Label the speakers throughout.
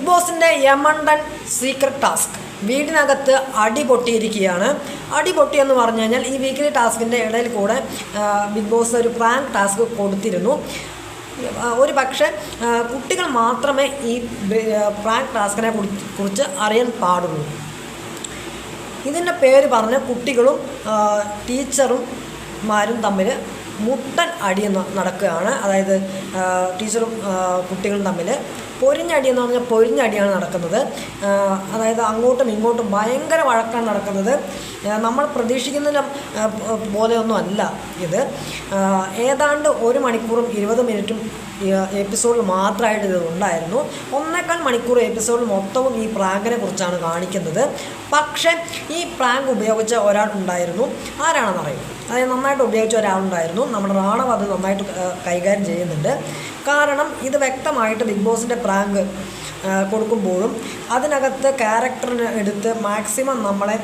Speaker 1: Big ബോസിന്റെ യമണ്ടൻ secret task വീടിനകത്ത് അടി പൊട്ടിയിരിക്കുകയാണ്. അടി പൊട്ടി എന്ന് പറഞ്ഞു കഴിഞ്ഞാൽ ഈ വീക്കിലി ടാസ്കിന്റെ ഇടയിൽ കൂടെ ബിഗ് ബോസ് ഒരു പ്രാങ്ക് ടാസ്ക് കൊടുത്തിരുന്നു. ഒരു പക്ഷേ കുട്ടികൾ മാത്രമേ ഈ പ്രാങ്ക് ടാസ്കിനെ കുറിച്ച് അറിയാൻ പാടുള്ളൂ. ഇതിന്റെ പേര് പറഞ്ഞ് കുട്ടികളും ടീച്ചറും മാരും തമ്മിൽ മുട്ടൻ അടി നടക്കുകയാണ്. അതായത് ടീച്ചറും കുട്ടികളും തമ്മിൽ പൊരിഞ്ഞടി എന്ന് പറഞ്ഞാൽ പൊരിഞ്ഞടിയാണ് നടക്കുന്നത്. അതായത് അങ്ങോട്ടും ഇങ്ങോട്ടും ഭയങ്കര വഴക്കാണ് നടക്കുന്നത്. നമ്മൾ പ്രതീക്ഷിക്കുന്നതിലും ആ, പോലെയൊന്നും അല്ല ഇത്. ഏതാണ്ട് ഒരു മണിക്കൂറും ഇരുപത് മിനിറ്റും എപ്പിസോഡിൽ മാത്രമായിട്ട് ഇത് ഉണ്ടായിരുന്നു. ഒന്നേക്കാൾ മണിക്കൂർ എപ്പിസോഡിൽ മൊത്തവും ഈ പ്രാങ്കിനെ കുറിച്ചാണ് കാണിക്കുന്നത്. പക്ഷേ ഈ പ്രാങ്ക് ഉപയോഗിച്ച ഒരാൾ ഉണ്ടായിരുന്നു. ആരാണെന്നറിയും അതായത് നന്നായിട്ട് ഉപയോഗിച്ച ഒരാളുണ്ടായിരുന്നു. നമ്മുടെ റാണവ് അത് നന്നായിട്ട് കൈകാര്യം ചെയ്യുന്നുണ്ട്. കാരണം ഇത് വ്യക്തമായിട്ട് ബിഗ് ബോസിന്റെ പ്രാങ്ക് കൊടുക്കുമ്പോഴും അതിനകത്ത് ക്യാരക്ടറിന് എടുത്ത് മാക്സിമം നമ്മളെ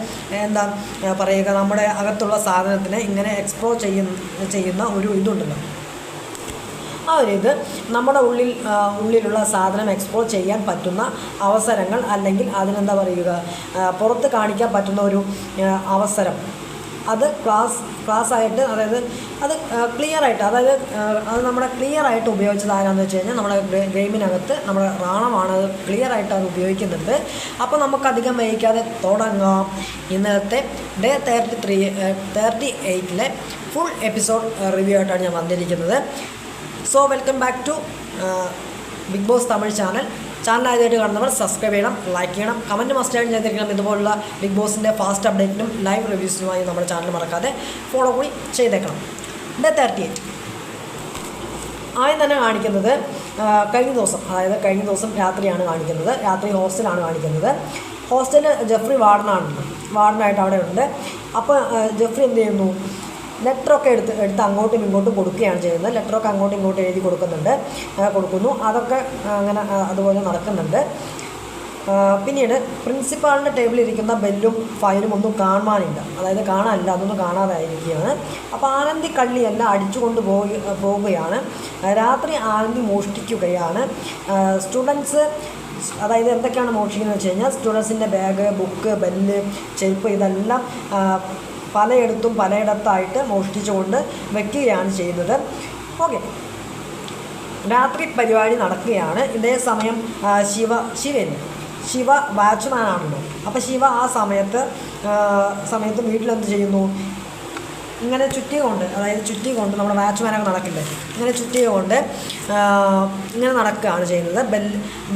Speaker 1: എന്താ പറയുക നമ്മുടെ അകത്തുള്ള സാധനത്തിനെ ഇങ്ങനെ എക്സ്പ്ലോർ ചെയ്യുന്ന ചെയ്യുന്ന ഒരു ഇതുണ്ടല്ലോ. ആ ഒരു ഇത് നമ്മുടെ ഉള്ളിൽ ഉള്ളിലുള്ള സാധനം എക്സ്പ്ലോർ ചെയ്യാൻ പറ്റുന്ന അവസരങ്ങൾ അല്ലെങ്കിൽ അതിനെന്താ പറയുക പുറത്ത് കാണിക്കാൻ പറ്റുന്ന ഒരു അവസരം. അത് ക്ലാസ് ക്ലാസ് ആയിട്ട് അതായത് അത് ക്ലിയർ ആയിട്ട് അതായത് അത് നമ്മുടെ ക്ലിയർ ആയിട്ട് ഉപയോഗിച്ചത് ആരാന്ന് വെച്ച് കഴിഞ്ഞാൽ നമ്മുടെ ഗെയിമിനകത്ത് നമ്മുടെ റാണമാണ് അത് ക്ലിയർ ആയിട്ട് അത് ഉപയോഗിക്കുന്നുണ്ട്. അപ്പോൾ നമുക്ക് അധികം വൈകാതെ തുടങ്ങാം. ഇന്നത്തെ ഡേ തേർട്ടി ത്രീ തേർട്ടി എയ്റ്റിലെ ഫുൾ എപ്പിസോഡ് റിവ്യൂ ആയിട്ടാണ് ഞാൻ വന്നിരിക്കുന്നത്. So welcome back to Big Boss Tamil channel. Channel ആദ്യമായിട്ട് കാണുന്നവർ സബ്സ്ക്രൈബ് ചെയ്യണം ലൈക്ക് ചെയ്യണം കമന്റ് മസ്റ്റായിട്ട് ചെയ്തിരിക്കണം. ഇതുപോലുള്ള ബിഗ് ബോസിന്റെ ഫാസ്റ്റ് അപ്ഡേറ്റിനും ലൈവ് റിവ്യൂസിനുമായി നമ്മുടെ ചാനൽ മറക്കാതെ ഫോളോ കൂടി ചെയ്തേക്കണം. ഡേ തേർട്ടി എയ്റ്റ് ആദ്യം തന്നെ കാണിക്കുന്നത് കഴിഞ്ഞ ദിവസം അതായത് കഴിഞ്ഞ ദിവസം രാത്രിയാണ് കാണിക്കുന്നത്. രാത്രി ഹോസ്റ്റലാണ് കാണിക്കുന്നത്. ഹോസ്റ്റലിൽ ജെഫ്രി വാർഡനാണ് വാർഡനായിട്ട് അവിടെ ഉണ്ട് അപ്പോൾ ജഫ്രി ജെഫ്രി എന്ത് ചെയ്യുന്നു? ലെറ്ററൊക്കെ എടുത്ത് എടുത്ത് അങ്ങോട്ടും ഇങ്ങോട്ടും കൊടുക്കുകയാണ് ചെയ്യുന്നത്. ലെറ്ററൊക്കെ അങ്ങോട്ടും ഇങ്ങോട്ടും എഴുതി കൊടുക്കുന്നുണ്ട്. കൊടുക്കുന്നു. അതൊക്കെ അങ്ങനെ അതുപോലെ നടക്കുന്നുണ്ട്. പിന്നീട് പ്രിൻസിപ്പാളിന്റെ ടേബിളിൽ ഇരിക്കുന്ന ബെല്ലും ഫയലും ഒന്നും കാണാനില്ല അതായത് കാണാനില്ല അതൊന്നും കാണാതായിരിക്കുകയാണ്. അപ്പോൾ ആനന്ദി കള്ളിയെല്ലാം അടിച്ചുകൊണ്ട് പോയി പോവുകയാണ് രാത്രി ആനന്ദി മോഷ്ടിക്കുകയാണ്. സ്റ്റുഡൻസ് അതായത് എന്തൊക്കെയാണ് മോഷിക്കുന്നത് വെച്ച് കഴിഞ്ഞാൽ സ്റ്റുഡൻസിന്റെ ബാഗ് ബുക്ക് ബെല്ല് ചെരുപ്പ് ഇതെല്ലാം പലയിടത്തും പലയിടത്തായിട്ട് മോഷ്ടിച്ചുകൊണ്ട് വെക്കുകയാണ് ചെയ്യുന്നത്. ഓക്കെ. രാത്രി പരിപാടി നടക്കുകയാണ്. ഇതേ സമയം ശിവ ശിവൻ ശിവ വാച്ച്മാനാണല്ലോ. അപ്പോൾ ശിവ ആ സമയത്ത് സമയത്ത് വീട്ടിലെന്ത് ചെയ്യുന്നു? ഇങ്ങനെ ചുറ്റി കൊണ്ട് അതായത് ചുറ്റി കൊണ്ട് നമ്മുടെ വാച്ച്മാനൊക്കെ നടക്കില്ലേ? ഇങ്ങനെ ചുറ്റി കൊണ്ട് ഇങ്ങനെ നടക്കുകയാണ് ചെയ്യുന്നത്. ബെൽ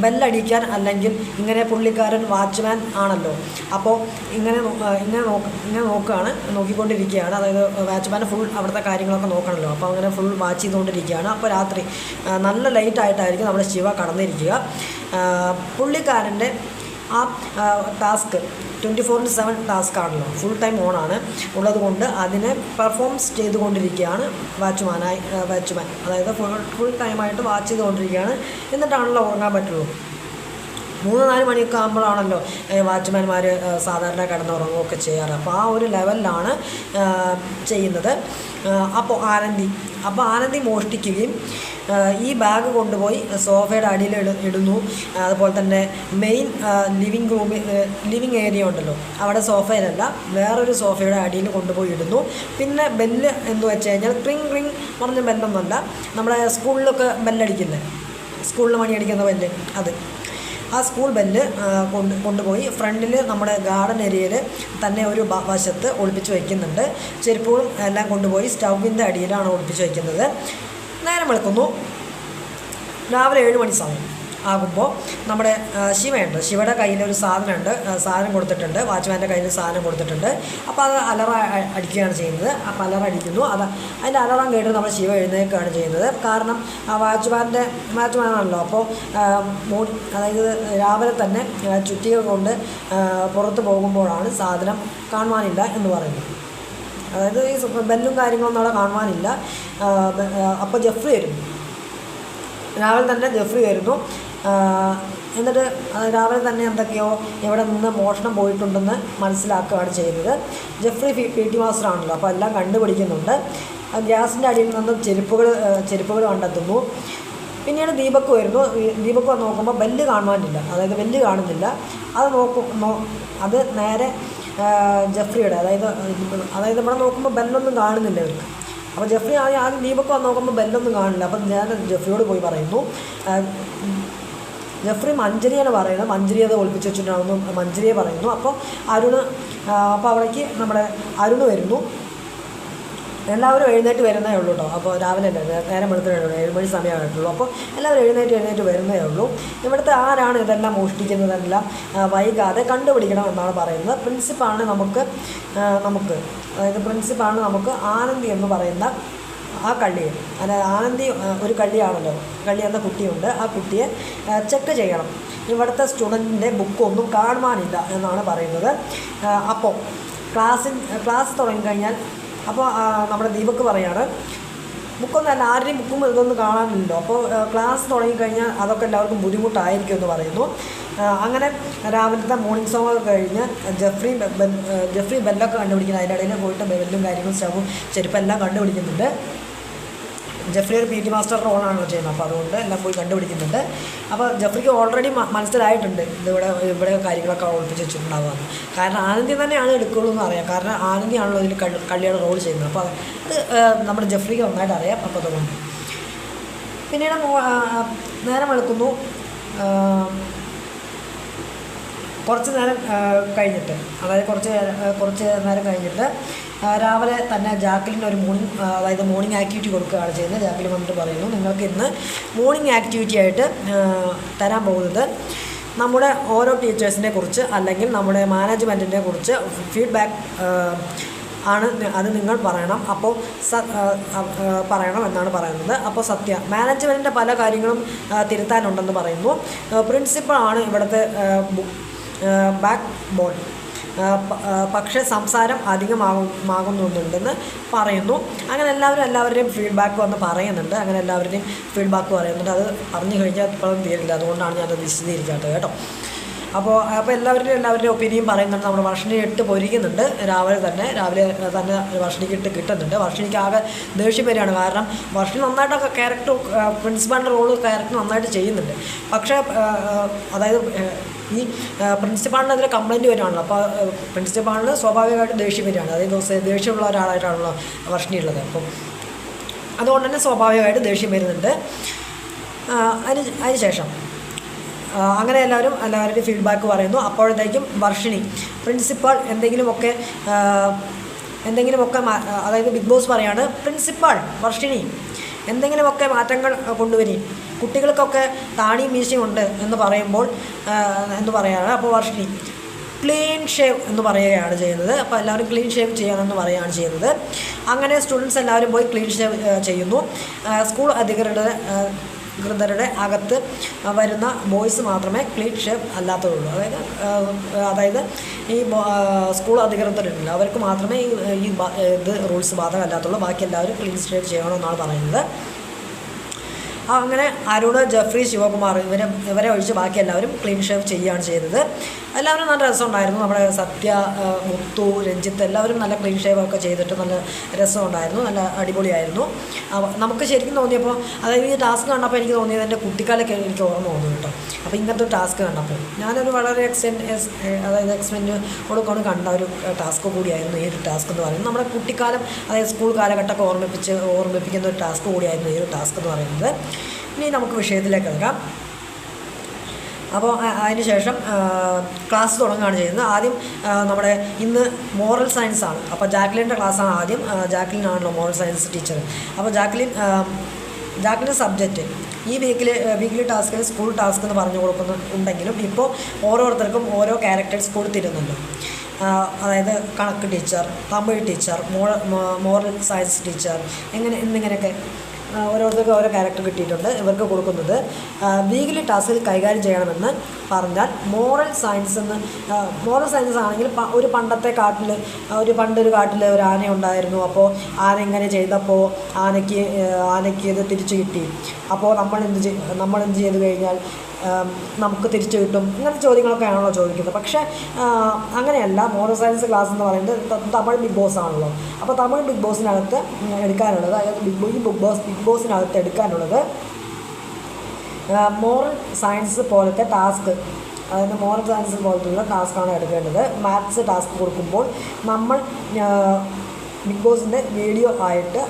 Speaker 1: ബെല്ലടിക്കാൻ അല്ലെങ്കിൽ ഇങ്ങനെ പുള്ളിക്കാരൻ വാച്ച്മാൻ ആണല്ലോ. അപ്പോൾ ഇങ്ങനെ ഇങ്ങനെ നോക്ക ഇങ്ങനെ നോക്കുകയാണ് നോക്കിക്കൊണ്ടിരിക്കുകയാണ്. അതായത് വാച്ച്മാൻ ഫുൾ അവിടുത്തെ കാര്യങ്ങളൊക്കെ നോക്കണമല്ലോ അപ്പോൾ അങ്ങനെ ഫുൾ വാച്ച് ചെയ്തുകൊണ്ടിരിക്കുകയാണ്. അപ്പോൾ രാത്രി നല്ല ലൈറ്റായിട്ടായിരിക്കും നമ്മുടെ ശിവ കടന്നിരിക്കുക. പുള്ളിക്കാരന്റെ ആ task twenty four into seven task ആണല്ലോ. ഫുൾ ടൈം ഓണാണ് ഉള്ളത് കൊണ്ട് അതിനെ പെർഫോംസ് ചെയ്തുകൊണ്ടിരിക്കുകയാണ് വാച്ച്മാനായി വാച്ച്മാൻ അതായത് ഫുൾ ഫുൾ ടൈമായിട്ട് വാച്ച് ചെയ്തുകൊണ്ടിരിക്കുകയാണ്. എന്നിട്ടാണല്ലോ ഉറങ്ങാൻ പറ്റുള്ളൂ. മൂന്ന് നാല് മണിയൊക്കെ ആകുമ്പോഴാണല്ലോ വാച്ച്മാൻമാർ സാധാരണ കിടന്നുറങ്ങുകയൊക്കെ ചെയ്യാറ്. അപ്പോൾ ആ ഒരു ലെവലിലാണ് ചെയ്യുന്നത്. അപ്പോൾ ആനന്ദി. അപ്പോൾ ആനന്ദി മോഷ്ടിക്കുകയും ഈ ബാഗ് കൊണ്ടുപോയി സോഫയുടെ അടിയിൽ ഇടുന്നു. അതുപോലെ തന്നെ മെയിൻ ലിവിങ് റൂമിൽ ലിവിങ് ഏരിയ ഉണ്ടല്ലോ. അവിടെ സോഫയിലല്ല വേറൊരു സോഫയുടെ അടിയിൽ കൊണ്ടുപോയി ഇടുന്നു. പിന്നെ ബെല്ല് എന്ന് വെച്ച് കഴിഞ്ഞാൽ റിങ് ക്രിങ് പറഞ്ഞ ബെല്ലൊന്നുമല്ല നമ്മുടെ സ്കൂളിലൊക്കെ ബെല്ലടിക്കില്ലേ സ്കൂളിൽ മണിയടിക്കുന്ന ബെല്ല് അത്. ആ സ്കൂൾ ബെല്ല് കൊണ്ട് കൊണ്ടുപോയി ഫ്രണ്ടിൽ നമ്മുടെ ഗാർഡൻ ഏരിയയിൽ തന്നെ ഒരു വശത്ത് ഒളിപ്പിച്ച് വയ്ക്കുന്നുണ്ട് ചെരുപ്പുകളും എല്ലാം കൊണ്ടുപോയി സ്റ്റൗവിന്റെ അടിയിലാണ് ഒളിപ്പിച്ച് വയ്ക്കുന്നത് നേരം വെളുക്കുന്നു. രാവിലെ ഏഴ് മണി സമയം ആകുമ്പോൾ നമ്മുടെ ശിവയുണ്ട്. ശിവയുടെ കയ്യിൽ ഒരു സാധനമുണ്ട്. സാധനം കൊടുത്തിട്ടുണ്ട്. വാച്ച്മാന്റെ കയ്യിൽ സാധനം കൊടുത്തിട്ടുണ്ട്. അപ്പോൾ അത് അലറ അടിക്കുകയാണ് ചെയ്യുന്നത്. അപ്പോൾ അലറ അടിക്കുന്നു. അത് അതിന്റെ അലറം കേട്ട് നമ്മൾ ശിവ എഴുന്നേൽക്കുകയാണ് ചെയ്യുന്നത്. കാരണം ആ വാച്ച്മാന്റെ വാച്ച്മാനാണല്ലോ. അപ്പോൾ മൂടി അതായത് രാവിലെ തന്നെ ചുറ്റികൾ കൊണ്ട് പുറത്ത് പോകുമ്പോഴാണ് സാധനം കാണുവാനില്ല എന്ന് പറയുന്നത്. അതായത് ഈ ബെല്ലും കാര്യങ്ങളൊന്നും അവിടെ കാണുവാനില്ല. അപ്പോൾ ജെഫ്രി വരുന്നു. രാവിലെ തന്നെ ജെഫ്രി വരുന്നു. എന്നിട്ട് രാവിലെ തന്നെ എന്തൊക്കെയോ എവിടെ നിന്ന് മോഷണം പോയിട്ടുണ്ടെന്ന് മനസ്സിലാക്കുകയാണ് ചെയ്യുന്നത്. ജെഫ്രി പി ടി മാസ്റ്റർ ആണല്ലോ അപ്പോൾ എല്ലാം കണ്ടുപിടിക്കുന്നുണ്ട്. ഗ്യാസിന്റെ അടിയിൽ നിന്നും ചെരുപ്പുകൾ ചെരുപ്പുകൾ കണ്ടെത്തുന്നു. പിന്നീട് ദീപക്ക് വരുന്നു. ദീപക്ക് നോക്കുമ്പോൾ ബെല്ല് കാണുവാനില്ല. അതായത് ബെല്ല് കാണുന്നില്ല. അത് നോക്കും അത് നേരെ ജെഫ്രിയുടെ അതായത് അതായത് ഇവിടെ നോക്കുമ്പോൾ ബെല്ലൊന്നും കാണുന്നില്ല ഇവർക്ക്. അപ്പോൾ ജെഫ്രി ആദ്യം ആദ്യം ദീപക്കോ നോക്കുമ്പോൾ ബെല്ലൊന്നും കാണില്ല അപ്പം ഞാൻ ജെഫ്രിയോട് പോയി പറയുന്നു ജഫ്രി ജെഫ്രി മഞ്ജരിയാണ് പറയുന്നത്. മഞ്ജരി അത് ഒളിപ്പിച്ച് വെച്ചിട്ടുണ്ടാവുന്നു മഞ്ജരിയെ പറയുന്നു. അപ്പോൾ അരുണ് അപ്പോൾ അവിടേക്ക് നമ്മുടെ അരുണ് വരുന്നു. എല്ലാവരും എഴുന്നേറ്റ് വരുന്നേ ഉള്ളൂ കേട്ടോ അപ്പോൾ രാവിലെ തന്നെ നേരം വെളുത്തേ ഉള്ളൂ. ഏഴ് മണി സമയമായിട്ടുള്ളൂ. അപ്പോൾ എല്ലാവരും എഴുന്നേറ്റ് എഴുന്നേറ്റ് വരുന്നേ ഉള്ളൂ. ഇവിടുത്തെ ആരാണ് ഇതെല്ലാം മോഷ്ടിക്കുന്നതെല്ലാം വൈകാതെ കണ്ടുപിടിക്കണം എന്നാണ് പറയുന്നത്. പ്രിൻസിപ്പാണ് നമുക്ക് നമുക്ക് അതായത് പ്രിൻസിപ്പാണ് നമുക്ക് ആനന്ദി എന്ന് പറയുന്ന ആ കള്ളിയെ അതായത് ആനന്ദി ഒരു കള്ളിയാണല്ലോ. കള്ളി എന്ന കുട്ടിയുണ്ട്. ആ കുട്ടിയെ ചെക്ക് ചെയ്യണം. ഇവിടുത്തെ സ്റ്റുഡന്റിന്റെ ബുക്കൊന്നും കാണുവാനില്ല എന്നാണ് പറയുന്നത്. അപ്പോൾ ക്ലാസ്സിൽ ക്ലാസ് തുടങ്ങിക്കഴിഞ്ഞാൽ അപ്പോൾ നമ്മുടെ ദീപക്ക് പറയാണ് ബുക്കൊന്നും അല്ല ആരുടെയും ബുക്കും ഇതൊന്നും കാണാനില്ലല്ലോ. അപ്പോൾ ക്ലാസ് തുടങ്ങിക്കഴിഞ്ഞാൽ അതൊക്കെ എല്ലാവർക്കും ബുദ്ധിമുട്ടായിരിക്കും എന്ന് പറയുന്നു. അങ്ങനെ രാവിലത്തെ മോർണിംഗ് സോങ് ഒക്കെ കഴിഞ്ഞ് ജെഫ്രി ബെൽ ജെഫ്രി ബെല്ലൊക്കെ കണ്ടുപിടിക്കുന്നത് അതിന്റെ ഇടയിൽ പോയിട്ട് ബെല്ലും കാര്യങ്ങളും സ്റ്റവും ചെരുപ്പെല്ലാം കണ്ടുപിടിക്കുന്നുണ്ട്. ജെഫ്രി ഒരു പി ടി മാസ്റ്റർ റോളാണല്ലോ ചെയ്യുന്നത്. അപ്പോൾ അതുകൊണ്ട് എല്ലാം പോയി കണ്ടുപിടിക്കുന്നുണ്ട്. അപ്പോൾ ജെഫ്രിക്ക് ഓൾറെഡി മനസ്സിലായിട്ടുണ്ട് ഇതിവിടെ ഇവിടെ കാര്യങ്ങളൊക്കെ ഒളിപ്പിച്ച് വെച്ചിട്ടുണ്ടാവുകയാണ് കാരണം ആനന്ദി തന്നെയാണ് എടുക്കുള്ളൂ എന്ന് അറിയാം. കാരണം ആനന്ദിയാണല്ലോ ഇതിൽ കള്ളി കള്ളിയുടെ റോൾ ചെയ്യുന്നത്. അപ്പോൾ അത് നമ്മുടെ ജെഫ്രിക്ക് നന്നായിട്ട് അറിയാം. അപ്പോൾ അതുകൊണ്ട്. പിന്നീട് നേരം വെളുക്കുന്നു. കുറച്ച് നേരം കഴിഞ്ഞിട്ട്. അതായത് കുറച്ച് കുറച്ച് നേരം കഴിഞ്ഞിട്ട് രാവിലെ തന്നെ ജാക്കലിന്റെ ഒരു മോർണിംഗ് അതായത് മോർണിംഗ് ആക്ടിവിറ്റി കൊടുക്കുകയാണ് ചെയ്യുന്നത്. ജാക്കലിൻ വന്നിട്ട് പറയുന്നു നിങ്ങൾക്ക് ഇന്ന് മോർണിംഗ് ആക്ടിവിറ്റി ആയിട്ട് തരാൻ പോകുന്നത് നമ്മുടെ ഓരോ ടീച്ചേഴ്സിനെ കുറിച്ച് അല്ലെങ്കിൽ നമ്മുടെ മാനേജ്മെന്റിനെ കുറിച്ച് ഫീഡ്ബാക്ക് ആണ് അത് നിങ്ങൾ പറയണം. അപ്പോൾ പറയണം എന്നാണ് പറയുന്നത്. അപ്പോൾ സത്യ മാനേജ്മെന്റിന്റെ പല കാര്യങ്ങളും തിരുത്താനുണ്ടെന്ന് പറയുന്നു. പ്രിൻസിപ്പളാണ് ഇവിടുത്തെ ബാക്ക് ബോൺ പക്ഷേ സംസാരം അധികമാകും പറയുന്നു. അങ്ങനെ എല്ലാവരും എല്ലാവരുടെയും ഫീഡ്ബാക്ക് വന്ന് പറയുന്നുണ്ട്. അങ്ങനെ എല്ലാവരുടെയും ഫീഡ്ബാക്ക് പറയുന്നുണ്ട്. അത് അറിഞ്ഞു കഴിഞ്ഞാൽ ഇപ്പോഴും തീരില്ല. അതുകൊണ്ടാണ് ഞാനത് വിശദീകരിക്കാത്തത് കേട്ടോ. അപ്പോൾ അപ്പോൾ എല്ലാവരുടെയും എല്ലാവരുടെയും ഒപ്പീനിയൻ പറയുന്നുണ്ട്. നമ്മുടെ വർഷണി ഇട്ട് പൊരിക്കുന്നുണ്ട്. രാവിലെ തന്നെ രാവിലെ തന്നെ വർഷണിക്ക് ഇട്ട് കിട്ടുന്നുണ്ട്. വർഷണിക്ക് ആകെ ദേഷ്യം വരികയാണ്. കാരണം വർഷണി നന്നായിട്ടൊക്കെ ക്യാരക്ടർ പ്രിൻസിപ്പാളിന്റെ റോൾ ക്യാരക്ടർ നന്നായിട്ട് ചെയ്യുന്നുണ്ട്. പക്ഷേ അതായത് ഈ പ്രിൻസിപ്പാളിനെതിരെ കംപ്ലയിന്റ് വരികയാണല്ലോ അപ്പോൾ പ്രിൻസിപ്പാളിന് സ്വാഭാവികമായിട്ട് ദേഷ്യം വരികയാണ്. അതായത് ദേഷ്യമുള്ള ഒരാളായിട്ടാണല്ലോ വർഷണി ഉള്ളത്. അപ്പം അതുകൊണ്ട് തന്നെ സ്വാഭാവികമായിട്ട് ദേഷ്യം വരുന്നുണ്ട്. അതിന് അതിന് ശേഷം അങ്ങനെ എല്ലാവരും എല്ലാവരുടെയും ഫീഡ്ബാക്ക് പറയുന്നു. അപ്പോഴത്തേക്കും വർഷിണി പ്രിൻസിപ്പൾ എന്തെങ്കിലുമൊക്കെ എന്തെങ്കിലുമൊക്കെ അതായത് ബിഗ് ബോസ് പറയാണ് പ്രിൻസിപ്പൾ വർഷിണി എന്തെങ്കിലുമൊക്കെ മാറ്റങ്ങൾ കൊണ്ടുവരി. കുട്ടികൾക്കൊക്കെ താടിയും മീശയും ഉണ്ട് എന്ന് പറയുമ്പോൾ എന്ന് പറയാണ്. അപ്പോൾ വർഷിണി ക്ലീൻ ഷേവ് എന്ന് പറയുകയാണ് ചെയ്യുന്നത്. അപ്പോൾ എല്ലാവരും ക്ലീൻ ഷേവ് ചെയ്യണമെന്ന് പറയുകയാണ് ചെയ്യുന്നത്. അങ്ങനെ സ്റ്റുഡൻസ് എല്ലാവരും പോയി ക്ലീൻ ഷേവ് ചെയ്യുന്നു. സ്കൂൾ അധികൃതരുടെ ആ, അധികൃതരുടെ അകത്ത് വരുന്ന ബോയ്സ് മാത്രമേ ക്ലീൻ ഷേപ്പ് അല്ലാത്തതുള്ളൂ. അതായത് അതായത് ഈ സ്കൂൾ അധികൃതരുണ്ടല്ലോ. അവർക്ക് മാത്രമേ ഈ ഇത് റൂൾസ് ബാധകമല്ലാത്തുള്ളൂ. ബാക്കി എല്ലാവരും ക്ലീൻ സ്റ്റേറ്റ് ചെയ്യണമെന്നാണ് പറയുന്നത്. അങ്ങനെ അരുണ് ജഫ്രി ശിവകുമാർ ഇവരെ ഇവരെ ഒഴിച്ച് ബാക്കി എല്ലാവരും ക്ലീൻ ഷേവ് ചെയ്യുകയാണ് ചെയ്തത്. എല്ലാവരും നല്ല രസമുണ്ടായിരുന്നു. നമ്മുടെ സത്യ മുത്തു രഞ്ജിത്ത് എല്ലാവരും നല്ല ക്ലീൻ ഷേവ് ഒക്കെ ചെയ്തിട്ട് നല്ല രസമുണ്ടായിരുന്നു. നല്ല അടിപൊളിയായിരുന്നു. നമുക്ക് ശരിക്കും തോന്നിയപ്പോൾ അതായത് ഈ ടാസ്ക് കണ്ടപ്പോൾ എനിക്ക് തോന്നിയത് എന്റെ കുട്ടിക്കാലൊക്കെ എനിക്ക് ഓർമ്മ വന്നു കേട്ടോ. അപ്പോൾ ഇങ്ങനത്തെ ടാസ്ക് കണ്ടപ്പോൾ ഞാനൊരു വളരെ എക്സ്റ്റെൻഡ് അതായത് എക്സ്പെൻഡ് കൊണ്ട് കണ്ട ഒരു ടാസ്ക് കൂടിയായിരുന്നു ഈ ഒരു ടാസ്ക് എന്ന് പറയുന്നത്. നമ്മുടെ കുട്ടിക്കാലം അതായത് സ്കൂൾ കാലഘട്ടമൊക്കെ ഓർമ്മിപ്പിച്ച് ഓർമ്മിപ്പിക്കുന്ന ഒരു ടാസ്ക് കൂടിയായിരുന്നു ഈ ഒരു ടാസ്ക് എന്ന് പറയുന്നത്. ഇനി നമുക്ക് വിഷയത്തിലേക്ക് ഇറങ്ങാം അപ്പോൾ അതിനുശേഷം അതിന് ശേഷം ക്ലാസ് തുടങ്ങുകയാണ് ചെയ്യുന്നത്. ആദ്യം നമ്മുടെ ഇന്ന് മോറൽ സയൻസ് ആണ്. അപ്പോൾ ജാക്ലിന്റെ ക്ലാസ്സാണ് ആദ്യം. ജാക്ലിൻ ആണല്ലോ മോറൽ സയൻസ് ടീച്ചർ. അപ്പോൾ ജാക്ലിൻ ജാക്ലിന്റെ സബ്ജക്റ്റ് ഈ വീക്കിൽ വീക്കിലി ടാസ്കിൽ സ്കൂൾ ടാസ്ക് എന്ന് പറഞ്ഞു കൊടുക്കുന്ന ഉണ്ടെങ്കിലും ഇപ്പോൾ ഓരോരുത്തർക്കും ഓരോ ക്യാരക്ടേഴ്സ് കൊടുത്തിരുന്നുണ്ട്. അതായത് കണക്ക് teacher Tamil teacher moral science teacher എങ്ങനെ എന്നിങ്ങനെയൊക്കെ ഓരോരുത്തർക്കും ഓരോ ക്യാരക്ടർ കിട്ടിയിട്ടുണ്ട് ഇവർക്ക് കൊടുക്കുന്നത്. വീക്കിലി ടാസ്കിൽ കൈകാര്യം ചെയ്യണമെന്ന് പറഞ്ഞാൽ മോറൽ സയൻസ് എന്ന് മോറൽ സയൻസ് ആണെങ്കിൽ ഒരു പണ്ടത്തെ കാട്ടിൽ ഒരു പണ്ടൊരു കാട്ടിൽ ഒരു ആന ഉണ്ടായിരുന്നു. അപ്പോൾ ആന ഇങ്ങനെ ചെയ്തപ്പോൾ ആനയ്ക്ക് ആനയ്ക്ക് ഇത് തിരിച്ചു കിട്ടി. അപ്പോൾ നമ്മൾ എന്ത് നമ്മൾ എന്ത് ചെയ്ത് കഴിഞ്ഞാൽ നമുക്ക് തിരിച്ചു കിട്ടും. ഇങ്ങനത്തെ ചോദ്യങ്ങളൊക്കെ ആണല്ലോ ചോദിക്കുന്നത്. പക്ഷേ അങ്ങനെയല്ല. മോറൽ സയൻസ് ക്ലാസ് എന്ന് പറയുന്നത് തമിഴ് ബിഗ് ബോസ് ആണല്ലോ. അപ്പോൾ തമിഴ് ബിഗ് ബോസിനകത്ത് എടുക്കാനുള്ളത് അതായത് Big Boss Big Boss Big ബോസിനകത്ത് എടുക്കാനുള്ളത് മോറൽ സയൻസ് പോലത്തെ ടാസ്ക് അതായത് മോറൽ സയൻസ് പോലത്തുള്ള ടാസ്ക്കാണ് എടുക്കേണ്ടത്. മാത്സ് ടാസ്ക് കൊടുക്കുമ്പോൾ നമ്മൾ ബിഗ് ബോസിന്റെ വീഡിയോ ആയിട്ട്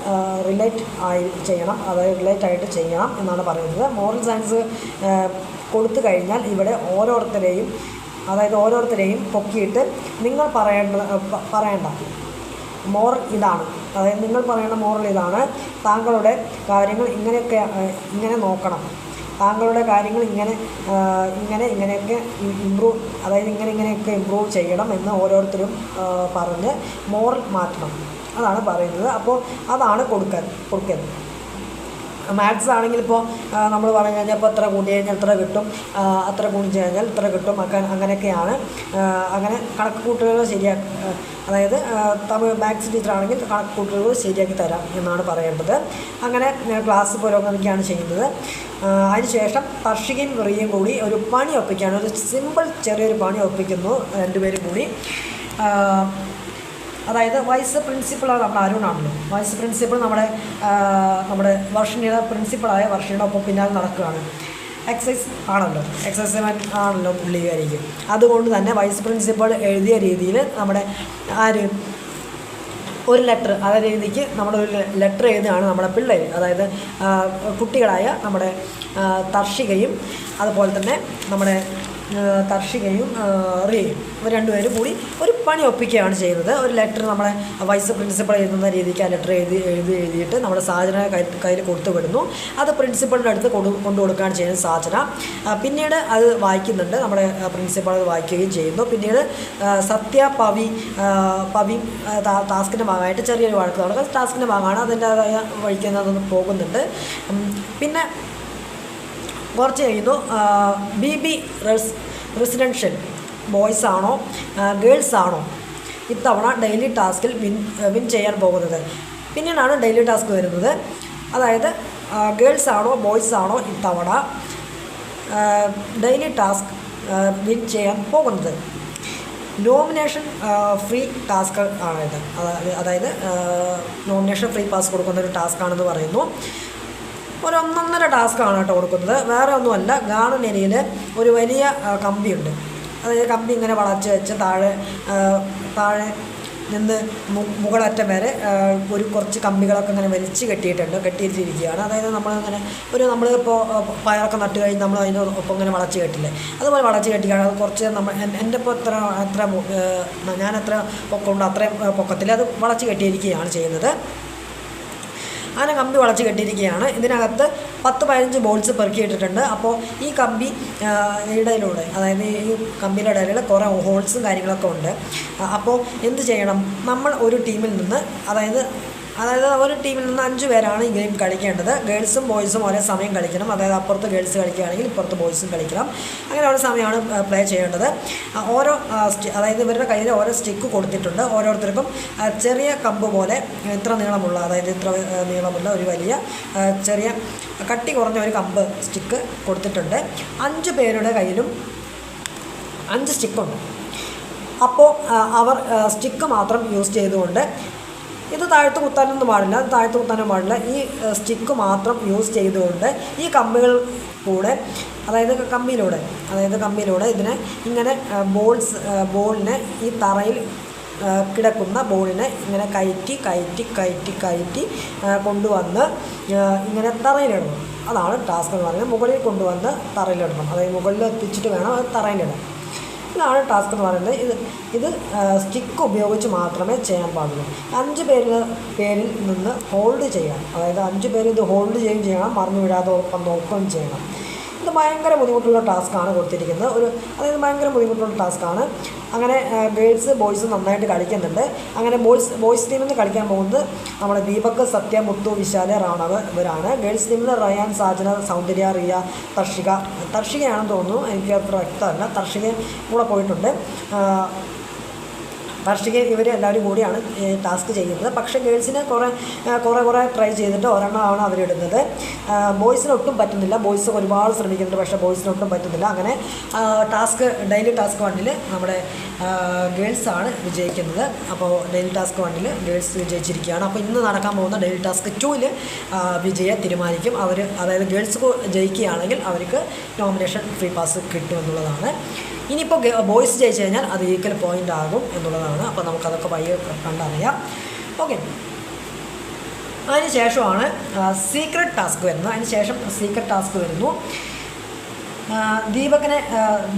Speaker 1: റിലേറ്റ് ആയി ചെയ്യണം. അതായത് റിലേറ്റ് ആയിട്ട് ചെയ്യണം എന്നാണ് പറയുന്നത്. മോറൽ സയൻസ് കൊടുത്തു കഴിഞ്ഞാൽ ഇവിടെ ഓരോരുത്തരെയും അതായത് ഓരോരുത്തരെയും പൊക്കിയിട്ട് നിങ്ങൾ പറയേണ്ട പറയേണ്ട. മോറൽ ഇതാണ്. അതായത് നിങ്ങൾ പറയുന്ന മോറൽ ഇതാണ്. താങ്കളുടെ കാര്യങ്ങൾ ഇങ്ങനെയൊക്കെ ഇങ്ങനെ നോക്കണം. താങ്കളുടെ കാര്യങ്ങൾ ഇങ്ങനെ ഇങ്ങനെ ഇങ്ങനെയൊക്കെ ഇമ്പ്രൂവ് അതായത് ഇങ്ങനെ ഇങ്ങനെയൊക്കെ ഇമ്പ്രൂവ് ചെയ്യണം എന്ന് ഓരോരുത്തരും പറഞ്ഞ് മോറൽ മാറ്റണം. അതാണ് പറയുന്നത്. അപ്പോൾ അതാണ് കൊടുക്കാൻ കൊടുക്കുന്നത് മാത്സ് ആണെങ്കിൽ ഇപ്പോൾ നമ്മൾ പറഞ്ഞു കഴിഞ്ഞാൽ ഇപ്പോൾ എത്ര കൂട്ടി കഴിഞ്ഞാൽ ഇത്ര കിട്ടും അത്ര കൂട്ടി കഴിഞ്ഞാൽ ഇത്ര കിട്ടും ഒക്കെ അങ്ങനെയൊക്കെയാണ്. അങ്ങനെ കണക്ക് കൂട്ടുകൾ ശരിയാക്കി അതായത് തമിഴ് മാത്സ് ടീച്ചറാണെങ്കിൽ കണക്ക് കൂട്ടുകൾ ശരിയാക്കി തരാം എന്നാണ് പറയേണ്ടത്. അങ്ങനെ ക്ലാസ് പുരോഗമിക്കുകയാണ് ചെയ്യുന്നത്. അതിനുശേഷം കർഷികയും വെറിയും കൂടി ഒരു പണി ഒപ്പിക്കുകയാണ്. ഒരു സിമ്പിൾ ചെറിയൊരു പണി ഒപ്പിക്കുന്നു രണ്ടുപേരും കൂടി. അതായത് വൈസ് പ്രിൻസിപ്പളാണ് നമ്മുടെ അരുണാണല്ലോ വൈസ് പ്രിൻസിപ്പൾ നമ്മുടെ നമ്മുടെ വർഷിണിയുടെ പ്രിൻസിപ്പളായ വർഷിയുടെ ഒപ്പം പിന്നാലെ നടക്കുകയാണ്. എക്സൈസ് ആണല്ലോ. എക്സൈസ് മാൻ ആണല്ലോ പുള്ളിക്കാരിക്ക്. അതുകൊണ്ട് തന്നെ വൈസ് പ്രിൻസിപ്പൾ എഴുതിയ രീതിയിൽ നമ്മുടെ ആര്? ഒരു ലെറ്റർ അതേ രീതിക്ക് നമ്മുടെ ഒരു ലെറ്റർ എഴുതുകയാണ് നമ്മുടെ പിള്ളേർ അതായത് കുട്ടികളായ നമ്മുടെ തർഷികയും അതുപോലെ തന്നെ നമ്മുടെ ആ, തർഷികയും റിയയും ഇവർ രണ്ടുപേരും കൂടി ഒരു പണി ഒപ്പിക്കുകയാണ് ചെയ്യുന്നത്. ഒരു ലെറ്റർ നമ്മളെ വൈസ് പ്രിൻസിപ്പൾ എഴുതുന്ന രീതിക്ക് ആ ലെറ്റർ എഴുതി എഴുതി എഴുതിയിട്ട് നമ്മുടെ സാധന കയ്യിൽ കൊടുത്തു വിടുന്നു. അത് പ്രിൻസിപ്പളിന്റെ അടുത്ത് കൊണ്ടു കൊണ്ടു കൊടുക്കുകയാണ് ചെയ്യുന്നത് സാധന പിന്നീട് അത് വായിക്കുന്നുണ്ട്. നമ്മുടെ പ്രിൻസിപ്പൾ അത് വായിക്കുകയും ചെയ്യുന്നു. പിന്നീട് സത്യ പവി പവി ടാസ്കിന്റെ ഭാഗമായിട്ട് ചെറിയൊരു വഴക്ക് നടക്കുക ടാസ്കിന്റെ ഭാഗമാണ് അതിന്റേതായ വഴിക്ക് പോകുന്നുണ്ട്. പിന്നെ കുറച്ച് കഴിയുന്നു B B res residential boys ആണോ ഗേൾസ് ആണോ ഇത്തവണ ഡെയിലി ടാസ്കിൽ വിൻ വിൻ ചെയ്യാൻ പോകുന്നത്? പിന്നീടാണ് ഡെയിലി ടാസ്ക് വരുന്നത്. അതായത് ഗേൾസ് ആണോ ബോയ്സ് ആണോ ഇത്തവണ ഡെയിലി ടാസ്ക് വിൻ ചെയ്യാൻ പോകുന്നത്? നോമിനേഷൻ ഫ്രീ ടാസ്ക് ആണിത്. അതായത് അതായത് നോമിനേഷൻ ഫ്രീ പാസ് കൊടുക്കുന്ന ഒരു ടാസ്ക് ആണെന്ന് പറയുന്നു. ഒരു ഒന്നൊന്നര ടാസ്ക്കാണ് കേട്ടോ കൊടുക്കുന്നത്. വേറെ ഒന്നുമല്ല ഗാർഡൻ ഏരിയയിൽ ഒരു വലിയ കമ്പിയുണ്ട്. അതായത് കമ്പി ഇങ്ങനെ വളച്ച് വെച്ച് താഴെ താഴെ നിന്ന് മുകളറ്റം വരെ ഒരു കുറച്ച് കമ്പികളൊക്കെ ഇങ്ങനെ വലിച്ച് കെട്ടിയിട്ടുണ്ട് കെട്ടിയിട്ടിരിക്കുകയാണ്. അതായത് നമ്മളിങ്ങനെ ഒരു നമ്മളിപ്പോൾ പയറൊക്കെ നട്ട് കഴിഞ്ഞ് നമ്മൾ അതിന്റെ ഒപ്പം ഇങ്ങനെ വളച്ച് കെട്ടില്ലേ? അതുപോലെ വളച്ച് കെട്ടിയാണ് അത് കുറച്ച് നമ്മൾ എൻ- എന്റെ ഇപ്പോൾ എത്ര എത്ര ഞാൻ എത്ര പൊക്കമുണ്ട് അത്രയും പൊക്കത്തിൽ അത് വളച്ച് കെട്ടിയിരിക്കുകയാണ് ചെയ്യുന്നത്. അങ്ങനെ കമ്പി വളച്ച് കെട്ടിയിരിക്കുകയാണ്. ഇതിനകത്ത് പത്ത് പതിനഞ്ച് ബോൾസ് പെറുക്കിയിട്ടിട്ടുണ്ട്. അപ്പോൾ ഈ കമ്പി ഇടയിലൂടെ അതായത് ഈ കമ്പിയുടെ ഇടയിൽ കുറേ ഹോൾസും കാര്യങ്ങളൊക്കെ ഉണ്ട്. അപ്പോൾ എന്ത് ചെയ്യണം? നമ്മൾ ഒരു ടീമിൽ നിന്ന് അതായത് അതായത് ഒരു ടീമിൽ നിന്ന് അഞ്ച് പേരാണ് ഈ ഗെയിം കളിക്കേണ്ടത്. ഗേൾസും ബോയ്സും ഒരേ സമയം കളിക്കണം. അതായത് അപ്പുറത്ത് ഗേൾസ് കളിക്കുകയാണെങ്കിൽ ഇപ്പുറത്ത് ബോയ്സും കളിക്കണം. അങ്ങനെ ഒരു സമയമാണ് പ്ലേ ചെയ്യേണ്ടത്. ഓരോ അതായത് ഇവരുടെ കയ്യിൽ ഓരോ സ്റ്റിക്ക് കൊടുത്തിട്ടുണ്ട്. ഓരോരുത്തർക്കും ചെറിയ കമ്പ് പോലെ ഇത്ര നീളമുള്ള അതായത് ഇത്ര നീളമുള്ള ഒരു വലിയ ചെറിയ കട്ടി കുറഞ്ഞ ഒരു കമ്പ് സ്റ്റിക്ക് കൊടുത്തിട്ടുണ്ട്. അഞ്ച് പേരുടെ കയ്യിലും അഞ്ച് സ്റ്റിക്കുണ്ട് അപ്പോൾ അവർ സ്റ്റിക്ക് മാത്രം യൂസ് ചെയ്തുകൊണ്ട് ഇത് താഴ്ത്ത് കുത്താനൊന്നും പാടില്ല അത് താഴ്ത്ത് കുത്താനും പാടില്ല. ഈ സ്റ്റിക്ക് മാത്രം യൂസ് ചെയ്തുകൊണ്ട് ഈ കമ്പികൾ കൂടെ അതായത് കമ്പിയിലൂടെ അതായത് കമ്പിയിലൂടെ ഇതിനെ ഇങ്ങനെ ബോൾസ് ബോളിനെ ഈ തറയിൽ കിടക്കുന്ന ബോളിനെ ഇങ്ങനെ കയറ്റി കയറ്റി കയറ്റി കയറ്റി കൊണ്ടുവന്ന് ഇങ്ങനെ തറയിലിടണം. അതാണ് ടാസ്ക് എന്ന് പറയുന്നത്. മുകളിൽ കൊണ്ടുവന്ന് തറയിലിടണം. അതായത് മുകളിൽ എത്തിച്ചിട്ട് വേണം അത് തറയിലിടാൻ. ഇതാണ് ടാസ്ക് എന്ന് പറയുന്നത്. ഇത് ഇത് സ്റ്റിക്ക് ഉപയോഗിച്ച് മാത്രമേ ചെയ്യാൻ പാടുള്ളൂ. അഞ്ച് പേര് പേരിൽ നിന്ന് ഹോൾഡ് ചെയ്യണം അതായത് അഞ്ച് പേര് ഇത് ഹോൾഡ് ചെയ്യുകയും ചെയ്യണം മറന്നു വിടാതെ ഒപ്പം നോക്കുകയും ചെയ്യണം. ഇത് ഭയങ്കര ബുദ്ധിമുട്ടുള്ള ടാസ്ക്കാണ് കൊടുത്തിരിക്കുന്നത്. ഒരു അതായത് ഭയങ്കര ബുദ്ധിമുട്ടുള്ള ടാസ്ക്കാണ്. അങ്ങനെ ഗേൾസ് ബോയ്സ് നന്നായിട്ട് കളിക്കുന്നുണ്ട്. അങ്ങനെ ബോയ്സ് ബോയ്സ് ടീമിൽ നിന്ന് കളിക്കാൻ പോകുന്നത് നമ്മുടെ ദീപക് സത്യ മുത്തു വിശാല റാണവ് ഇവരാണ്. ഗേൾസ് ടീമിൽ റയാൻ സാജന സൗന്ദര്യ റിയ തർഷിക തർഷികയാണെന്ന് തോന്നുന്നു. എനിക്ക് അത്ര വ്യക്തമല്ല. തർഷികയും കൂടെ പോയിട്ടുണ്ട്. ആ, ഇവരെല്ലാവരും കൂടിയാണ് ടാസ്ക് ചെയ്യുന്നത്. പക്ഷേ ഗേൾസിന് കുറേ കുറേ കുറേ ട്രൈ ചെയ്തിട്ട് ഒരെണ്ണമാണ് അവരിടുന്നത്. ബോയ്സിന് ഒട്ടും പറ്റുന്നില്ല. ബോയ്സ് ഒരുപാട് ശ്രമിക്കുന്നുണ്ട് പക്ഷേ ബോയ്സിന് ഒട്ടും പറ്റുന്നില്ല. അങ്ങനെ ടാസ്ക് ഡെയിലി ടാസ്ക് വണ്ണിൽ നമ്മുടെ ഗേൾസാണ് വിജയിക്കുന്നത്. അപ്പോൾ ഡെയിലി ടാസ്ക് വണ്ണിൽ ഗേൾസ് വിജയിച്ചിരിക്കുകയാണ്. അപ്പോൾ ഇന്ന് നടക്കാൻ പോകുന്ന ഡെയിലി ടാസ്ക് ടൂവിൽ വിജയെ തീരുമാനിക്കും. അവർ അതായത് ഗേൾസ് ജയിക്കുകയാണെങ്കിൽ അവർക്ക് നോമിനേഷൻ ഫ്രീ പാസ് കിട്ടുമെന്നുള്ളതാണ്. ഇനിയിപ്പോൾ ബോയ്സ് ജയിച്ചു കഴിഞ്ഞാൽ അത് ഈക്വൽ പോയിന്റ് ആകും എന്നുള്ളതാണ്. അപ്പോൾ നമുക്കതൊക്കെ പയ്യെ കണ്ടറിയാം. ഓക്കെ അതിന് ശേഷമാണ് സീക്രട്ട് ടാസ്ക് വരുന്നത്. അതിന് ശേഷം സീക്രട്ട് ടാസ്ക് വരുന്നു. ദീപകനെ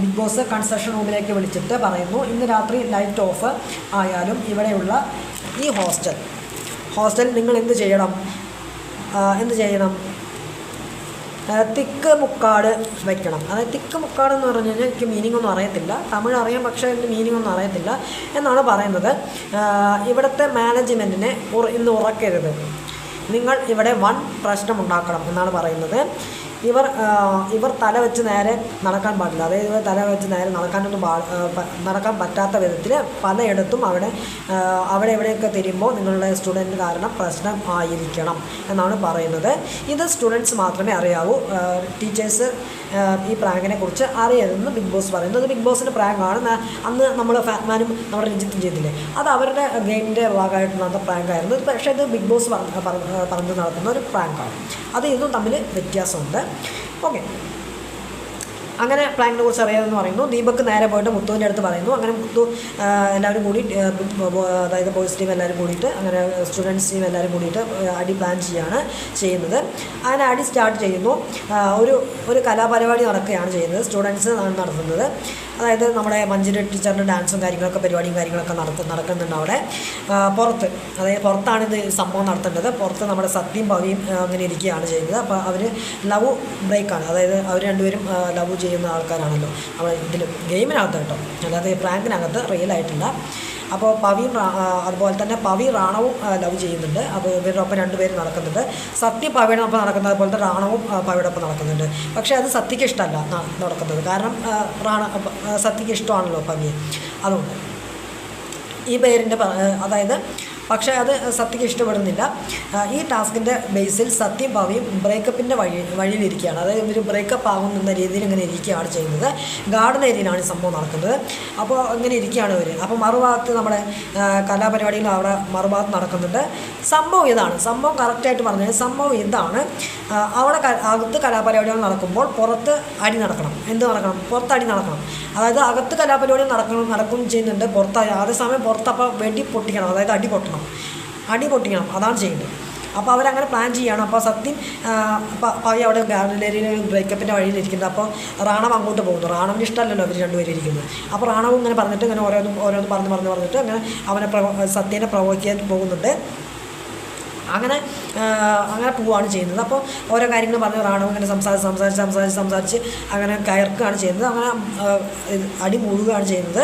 Speaker 1: ബിഗ് ബോസ് കൺസ്ട്രക്ഷൻ റൂമിലേക്ക് വിളിച്ചിട്ട് പറയുന്നു ഇന്ന് രാത്രി ലൈറ്റ് ഓഫ് ആയാലും ഇവിടെയുള്ള ഈ ഹോസ്റ്റൽ ഹോസ്റ്റൽ നിങ്ങൾ എന്ത് ചെയ്യണം? എന്ത് ചെയ്യണം? തിക്ക് മുക്കാട് വെക്കണം. അതായത് തിക്ക് മുക്കാട് എന്ന് പറഞ്ഞു കഴിഞ്ഞാൽ എനിക്ക് മീനിങ് ഒന്നും അറിയത്തില്ല. തമിഴ് അറിയാം പക്ഷേ അതിന്റെ മീനിങ് ഒന്നും അറിയത്തില്ല എന്നാണ് പറയുന്നത്. ഇവിടുത്തെ മാനേജ്മെന്റിനെ ഇന്ന് ഉറക്കരുത്. നിങ്ങൾ ഇവിടെ വൺ പ്രശ്നം ഉണ്ടാക്കണം എന്നാണ് പറയുന്നത്. ഇവർ ഇവർ തല വെച്ച് നേരെ നടക്കാൻ പാടില്ല. അതായത് ഇവർ തല വെച്ച് നേരെ നടക്കാനൊന്നും പാ നടക്കാൻ പറ്റാത്ത വിധത്തിൽ പലയിടത്തും അവിടെ അവിടെ എവിടെയൊക്കെ തിരിയുമ്പോൾ നിങ്ങളുടെ സ്റ്റുഡന്റ് കാരണം പ്രശ്നം ആയിരിക്കണം എന്നാണ് പറയുന്നത്. ഇത് സ്റ്റുഡൻസ് മാത്രമേ അറിയാവൂ. ടീച്ചേഴ്സ് ഈ പ്രാങ്കിനെ കുറിച്ച് അറിയരുതെന്ന് ബിഗ് ബോസ് പറയുന്നു. അത് ബിഗ് ബോസിന്റെ പ്രാങ്കാണ്. അന്ന് നമ്മൾ ഫാറ്റ്മാനും നമ്മുടെ രഞ്ജിത്തും ചെയ്തില്ലേ. അത് അവരുടെ ഗെയിമിന്റെ ഭാഗമായിട്ട് നടന്ന പ്രാങ്കായിരുന്നു. പക്ഷേ ഇത് ബിഗ് ബോസ് പറഞ്ഞ് നടത്തുന്ന ഒരു പ്രാങ്കാണ്. അത് ഇതും തമ്മിൽ വ്യത്യാസമുണ്ട്. ഓക്കെ. അങ്ങനെ പ്ലാനിനെ കുറിച്ച് അറിയാമെന്ന് പറയുന്നു. ദീപക് നേരെ പോയിട്ട് മുത്തുവിന്റെ അടുത്ത് പറയുന്നു. അങ്ങനെ മുത്തു എല്ലാവരും കൂടി അതായത് ബോയ്സ് ടീം എല്ലാവരും കൂടിയിട്ട് അങ്ങനെ സ്റ്റുഡൻസ് ടീം എല്ലാവരും കൂടിയിട്ട് അടി പ്ലാൻ ചെയ്യാണ് ചെയ്യുന്നത്. അങ്ങനെ അടി സ്റ്റാർട്ട് ചെയ്യുന്നു. ഒരു ഒരു കലാപരിപാടി നടക്കുകയാണ് ചെയ്യുന്നത്. സ്റ്റുഡൻസ് നടത്തുന്നത്. അതായത് നമ്മുടെ മഞ്ജുര ടീച്ചറിന്റെ ഡാൻസും കാര്യങ്ങളൊക്കെ പരിപാടിയും കാര്യങ്ങളൊക്കെ നടത്ത നടക്കുന്നുണ്ട് അവിടെ. പുറത്ത് അതായത് പുറത്താണ് ഇത് സംഭവം നടത്തേണ്ടത്. പുറത്ത് നമ്മുടെ സത്യം ഭവിയും അങ്ങനെ ഇരിക്കുകയാണ് ചെയ്യുന്നത്. അപ്പോൾ അവർ ലവ് ബ്രേക്കാണ്. അതായത് അവർ രണ്ടുപേരും ലവ് ചെയ്യുന്ന ആൾക്കാരാണല്ലോ. അവിടെ ഇതിൽ ഗെയിമിനകത്ത് കേട്ടോ. അല്ലാതെ പ്രാങ്കിനകത്ത് റിയൽ ആയിട്ടില്ല. അപ്പോൾ പവി അതുപോലെ തന്നെ പവി റാണവും ലവ് ചെയ്യുന്നുണ്ട്. അപ്പോൾ ഇവരുടെ ഒപ്പം രണ്ടുപേരും നടക്കുന്നുണ്ട്. സത്യ പവിയുടെ ഒപ്പം നടക്കുന്നത് അതുപോലെ തന്നെ റാണവും പവിയുടെ ഒപ്പം നടക്കുന്നുണ്ട്. പക്ഷേ അത് സത്യക്ക് ഇഷ്ടമല്ല നടക്കുന്നത്. കാരണം റാണ സത്യക്ക് ഇഷ്ടമാണല്ലോ പവിയെ. അതുകൊണ്ട് ഈ പേരിന്റെ അതായത് പക്ഷേ അത് സത്യക്ക് ഇഷ്ടപ്പെടുന്നില്ല. ഈ ടാസ്കിന്റെ ബേസിൽ സത്യം ഭാവിയും ബ്രേക്കപ്പിന്റെ വഴി വഴിയിലിരിക്കുകയാണ്. അതായത് ഇവർ ബ്രേക്കപ്പ് ആകുന്ന രീതിയിൽ ഇങ്ങനെ ഇരിക്കുകയാണ് ചെയ്യുന്നത്. ഗാർഡൻ ഏരിയയിലാണ് ഈ സംഭവം നടക്കുന്നത്. അപ്പോൾ ഇങ്ങനെ ഇരിക്കുകയാണ് ഇവർ അപ്പോൾ മറുഭാഗത്ത് നമ്മുടെ കലാപരിപാടികൾ അവിടെ മറുഭാഗത്ത് നടക്കുന്നുണ്ട്. സംഭവം ഇതാണ്. സംഭവം കറക്റ്റായിട്ട് പറഞ്ഞാൽ സംഭവം ഇതാണ്. അവിടെ അകത്ത് കലാപരിപാടികൾ നടക്കുമ്പോൾ പുറത്ത് അടി നടക്കണം. എന്ത് നടക്കണം? പുറത്ത് അടി നടക്കണം. അതായത് അകത്ത് കലാപരിപാടികൾ നടക്കണം നടക്കും ചെയ്യുന്നുണ്ട് പുറത്ത് അതേസമയം പുറത്തപ്പോൾ വെടി പൊട്ടിക്കണം. അതായത് അടി പൊട്ടണം. അടി പൊട്ടിക്കണം. അതാണ് ചെയ്യേണ്ടത്. അപ്പോൾ അവരങ്ങനെ പ്ലാൻ ചെയ്യുകയാണ് അപ്പോൾ സത്യം പവി അവിടെ ഗാർഡനേരിയയിൽ ബ്രേക്കപ്പിന്റെ വഴിയിൽ ഇരിക്കുന്നത് അപ്പോൾ റാണവ് അങ്ങോട്ട് പോകുന്നു. റാണവിന് ഇഷ്ടമല്ലല്ലോ അവർ രണ്ടുപേരും ഇരിക്കുന്നത്. അപ്പോൾ റാണവ് ഇങ്ങനെ പറഞ്ഞിട്ട് ഇങ്ങനെ ഓരോന്നും ഓരോന്ന് പറഞ്ഞ് പറഞ്ഞ് പറഞ്ഞിട്ട് അങ്ങനെ അവനെ പ്രവോ സത്യനെ പ്രവോക്ക് ചെയ്യാൻ പോകുന്നുണ്ട്. അങ്ങനെ അങ്ങനെ പോവുകയാണ് ചെയ്യുന്നത്. അപ്പോൾ ഓരോ കാര്യങ്ങൾ പറഞ്ഞ് റാണു ഇങ്ങനെ സംസാരിച്ച് സംസാരിച്ച് സംസാരിച്ച് സംസാരിച്ച് അങ്ങനെ കയർക്കുകയാണ് ചെയ്യുന്നത്. അങ്ങനെ അടി മൂടുകയാണ് ചെയ്യുന്നത്.